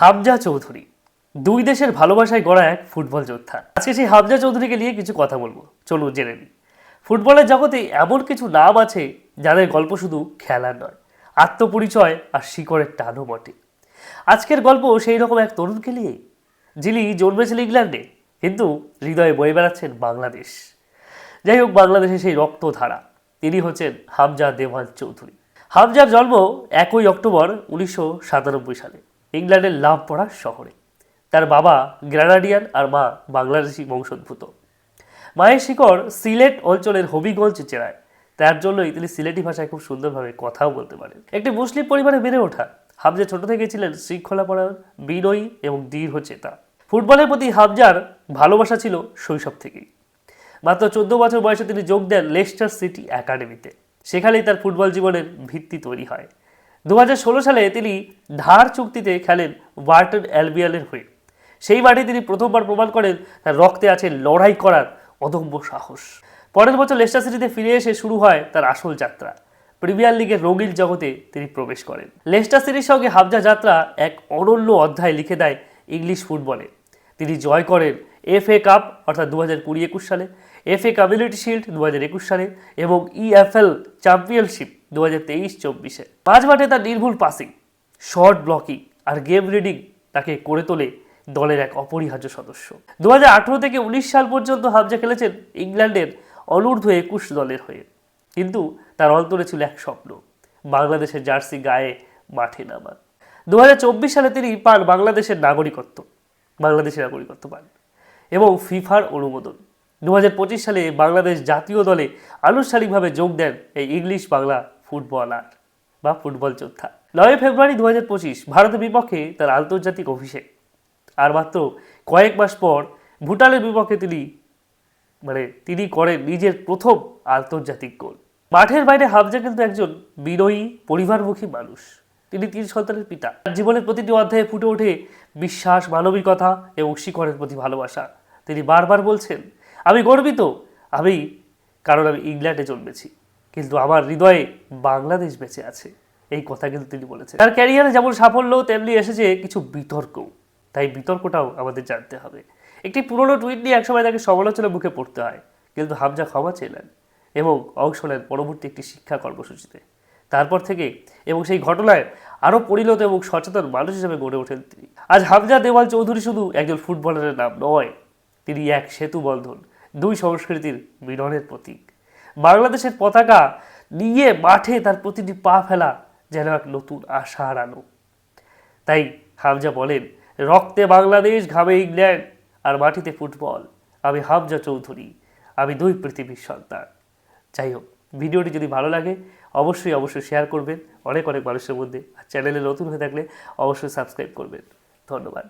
হামজা চৌধুরী। দুই দেশের ভালোবাসায় গড়া এক ফুটবল যোদ্ধা। আজকে সেই হামজা চৌধুরীকে নিয়ে কিছু কথা বলব। চলুন জেনে নিই। ফুটবলের জগতে এমন কিছু নাম আছে যাদের গল্প শুধু খেলার নয়, আত্মপরিচয় আর শিকড়ের টানও বটে। আজকের গল্প সেই রকম এক তরুণকে নিয়ে, যিনি জন্মেছেন ইংল্যান্ডে, কিন্তু হৃদয়ে বয়ে বেড়াচ্ছেন বাংলাদেশ। যাই হোক বাংলাদেশের সেই রক্তধারা, তিনি হচ্ছেন হামজা দেওয়ান চৌধুরী। হামজার জন্ম একই অক্টোবর উনিশশো সাতানব্বই সালে। ইংল্যান্ডের লাভপড়া শহরে। তার বাবা গ্রানাডিয়ান আর মা বাংলাদেশি বংশোদ্ভূত। মায়ের শিকড় সিলেট অঞ্চলের হবিগঞ্জ জেলায়। তার জন্যই তিনি সিলেটি ভাষায় খুব সুন্দরভাবে কথাও বলতে পারেন। একটি মুসলিম পরিবারে বেড়ে ওঠা, হামজা ছোট থেকে ছিলেন শৃঙ্খলাপরায়ণ, বিনয়ী এবং দৃঢ় চেতা ফুটবলের প্রতি হামজার ভালোবাসা ছিল শৈশব থেকেই। মাত্র চোদ্দ বছর বয়সে তিনি যোগ দেন লেস্টার সিটি একাডেমিতে। সেখানেই তার ফুটবল জীবনের ভিত্তি তৈরি হয়। দু হাজার ষোলো সালে তিনি ধার চুক্তিতে খেলেন ওয়ার্টন অ্যালবিয়ালের হয়ে। সেই মাঠে তিনি প্রথমবার প্রমাণ করেন তার রক্তে আছে লড়াই করার অদম্য সাহস। পরের বছর লেস্টার সিটিতে ফিরে এসে শুরু হয় তার আসল যাত্রা। প্রিমিয়ার লিগের রঙিন জগতে তিনি প্রবেশ করেন। লেস্টার সিটির সঙ্গে হাবজা যাত্রা এক অনন্য অধ্যায় লিখে দেয় ইংলিশ ফুটবলে। তিনি জয় করেন এফএ কাপ, অর্থাৎ দু হাজার কুড়ি একুশ সালে, এফএ কমিউনিটি শিল্ড দু হাজার একুশ সালে এবং ইএফএল চ্যাম্পিয়নশিপ। দু হাজার তেইশ চব্বিশে। মাঝ মাঠে তার নির্ভুল পাসিং শর্ট ব্লকিং আর গেম রিডিং তাকে করে তোলে দলের এক অপরিহার্য সদস্য। দু হাজার আঠারো থেকে উনিশ সাল পর্যন্ত হামজা খেলেছেন ইংল্যান্ডের অনূর্ধ্ব একুশ দলের হয়ে। কিন্তু তার অন্তরে ছিল এক স্বপ্ন, বাংলাদেশের জার্সি গায়ে মাঠে নামা দু হাজার চব্বিশ সালে তিনি পান বাংলাদেশের নাগরিকত্ব বাংলাদেশের নাগরিকত্ব পান এবং ফিফার অনুমোদন। দু হাজার পঁচিশ সালে বাংলাদেশ জাতীয় দলে আনুষ্ঠানিকভাবে যোগ দেন এই ইংলিশ বাংলা ফুটবলার বা ফুটবল যোদ্ধা। নয় ফেব্রুয়ারি দু হাজার পঁচিশ ভারতের বিপক্ষে তার আন্তর্জাতিক অভিষেক। আর মাত্র কয়েক মাস পর ভুটানের বিপক্ষে তিনি মানে তিনি করেন নিজের প্রথম আন্তর্জাতিক গোল। মাঠের বাইরে হামজা কিন্তু একজন বিনয়ী, পরিবারমুখী মানুষ। তিনি তিন সন্তানের পিতা। তার জীবনের প্রতিটি অধ্যায়ে ফুটে ওঠে বিশ্বাস, মানবিকতা এবং শিকড়ের প্রতি ভালোবাসা। তিনি বারবার বলছেন, আমি গর্বিত, আমি, কারণ আমি ইংল্যান্ডে জন্মেছি। কিন্তু আমার হৃদয়ে বাংলাদেশ বেঁচে আছে। এই কথা কিন্তু তিনি বলেছেন। তার ক্যারিয়ারে যেমন সাফল্য, তেমনি এসেছে কিছু বিতর্ক। তাই বিতর্কটাও আমাদের জানতে হবে। একটি পুরনো টুইট নিয়ে একসময় তাকে সমালোচনার মুখে পড়তে হয়। কিন্তু হামজা ক্ষমা চেলেন এবং অংশ নেন পরবর্তী একটি শিক্ষা কর্মসূচিতে। তারপর থেকে এবং সেই ঘটনায় আরও পরিণত এবং সচেতন মানুষ হিসেবে গড়ে ওঠেন তিনি। আজ হামজা দেওয়াল চৌধুরী শুধু একজন ফুটবলারের নাম নয়, তিনি এক সেতু বন্ধন, দুই সংস্কৃতির মিলনের প্রতীক। বাংলাদেশের পতাকা নিয়ে মাঠে তার প্রতিটি পা ফেলা যেন এক নতুন আশার আলো। তাই হামজা বলেন, রক্তে বাংলাদেশ, ঘামে ইংল্যান্ড, আর মাটিতে ফুটবল। আমি হামজা চৌধুরী, আমি দুই পৃথিবীর সন্তান। যাই হোক, ভিডিওটি যদি ভালো লাগে, অবশ্যই অবশ্যই শেয়ার করবেন। অনেক অনেক মানুষের মধ্যে। আর চ্যানেলে নতুন হয়ে থাকলে অবশ্যই সাবস্ক্রাইব করবেন। ধন্যবাদ।